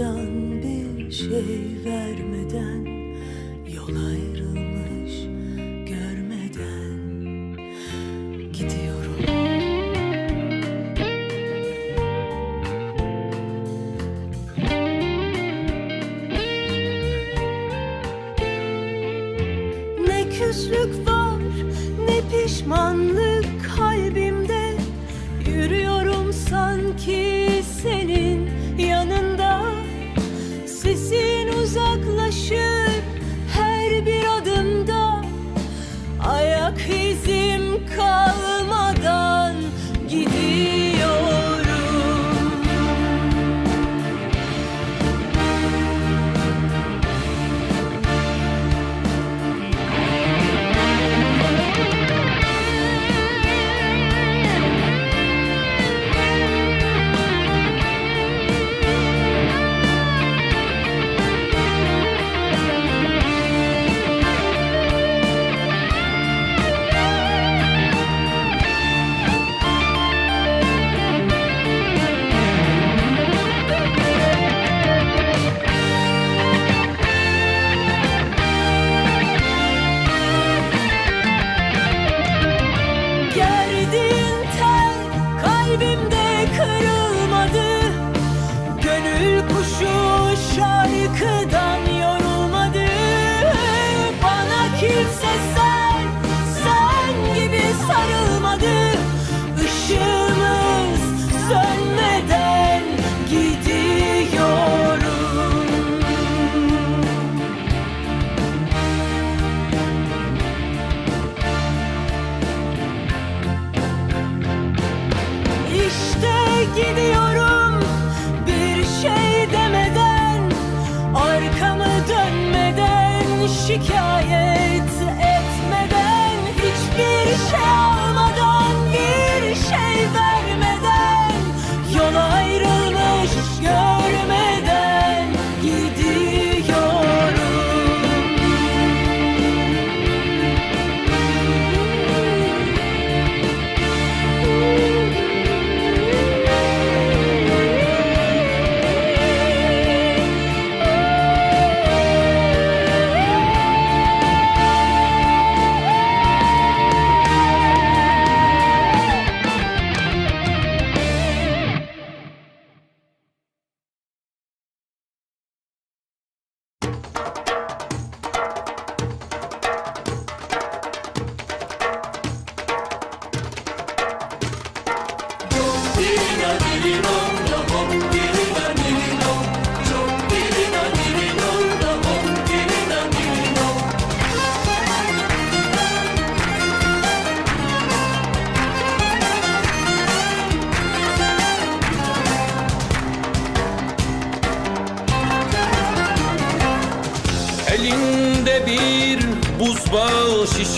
Almadan bir şey vermeden Yol ayrılmış görmeden Gidiyorum. Ne küslük var ne pişmanlık kalbimde. Yürüyorum sanki senin hikaye.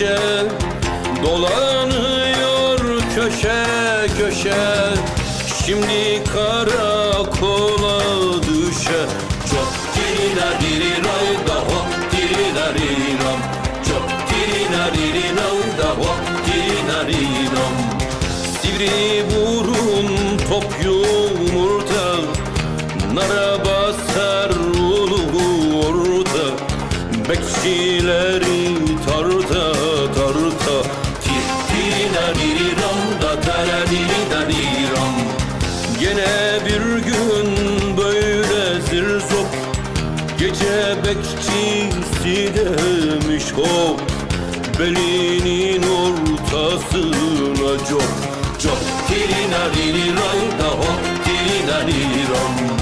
Şişe Dolanıyor köşe köşe. Şimdi karakola düşe. Çok dirina dirina da hop dirina dirinam Çok dirina dirina da hop dirina dirinam Sivri burun top yumurta. Nara basar ulu orta. Bekçileri Gece bekçisi demiş hop Belinin ortasına cop Cop tirina diriray da hop tirina diram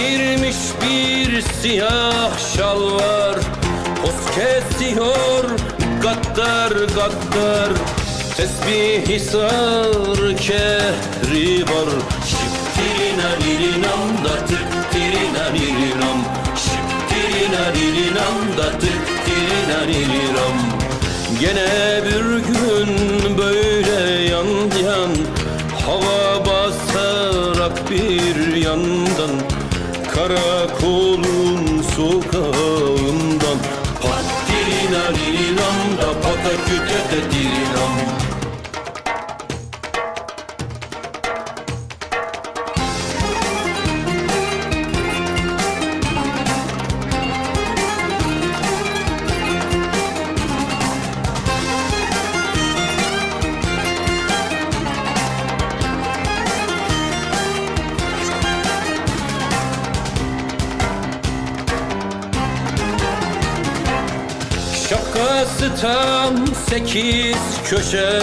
Çevirmiş bir siyah şal var Koz kesiyor gaddar gaddar. Tesbih-i sar kehri var Şıp tirina lirinam da tık tirina lirinam Şıp da tık tirina Gene bir gün böyle yan yan Hava basarak bir yandan. Karakolun sokağından. Pattirina lilinam da pataküte de dilinam Tam sekiz köşe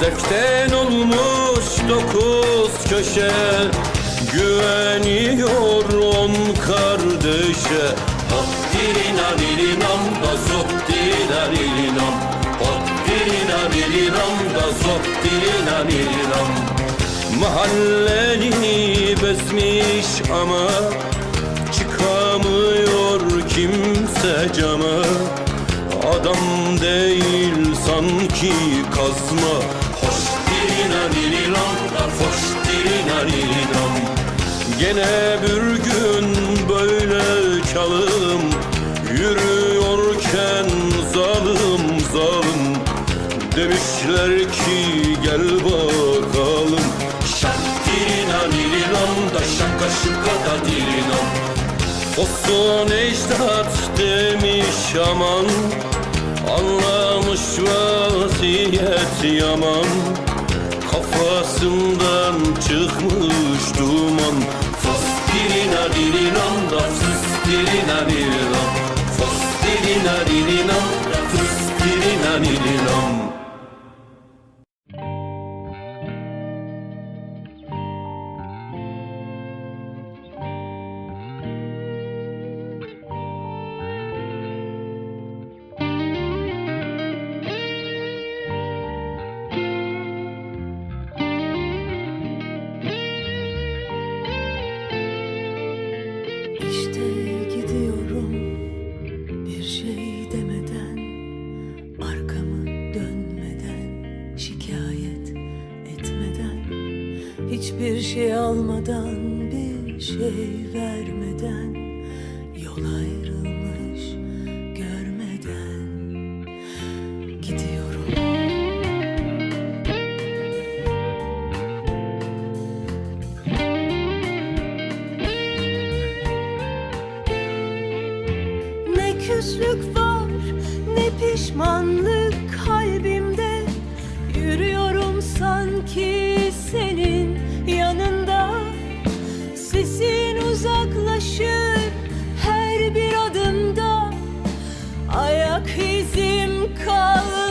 Zevkten olmuş dokuz köşe. Güveniyor on kardeşe. Hattirina lilinam da zottirina lilinam Hattirina lilinam da zottirina lilinam Mahalleni bezmiş ama Çıkamıyor kimse cama Adam değil sanki kazma. Hoş dirina diriram da foş dirina diriram Gene bir gün böyle çalım. Yürüyorken zalim zalim. Demişler ki gel bakalım. Şak dirina diriram da şaka şıka da dirinam Olsun ecdat demiş aman Anlamış vaziyet yaman. Kafasından çıkmış duman. Fostirina dirinam da fıstirina dirinam Fostirina şey almadan bir şey vermeden yol ayrılmış görmeden gidiyorum. Ne küslük var ne pişmanlık kalbimde Yürüyorum sanki senin uzaklaşır her bir adımda. Ayak izim kalır.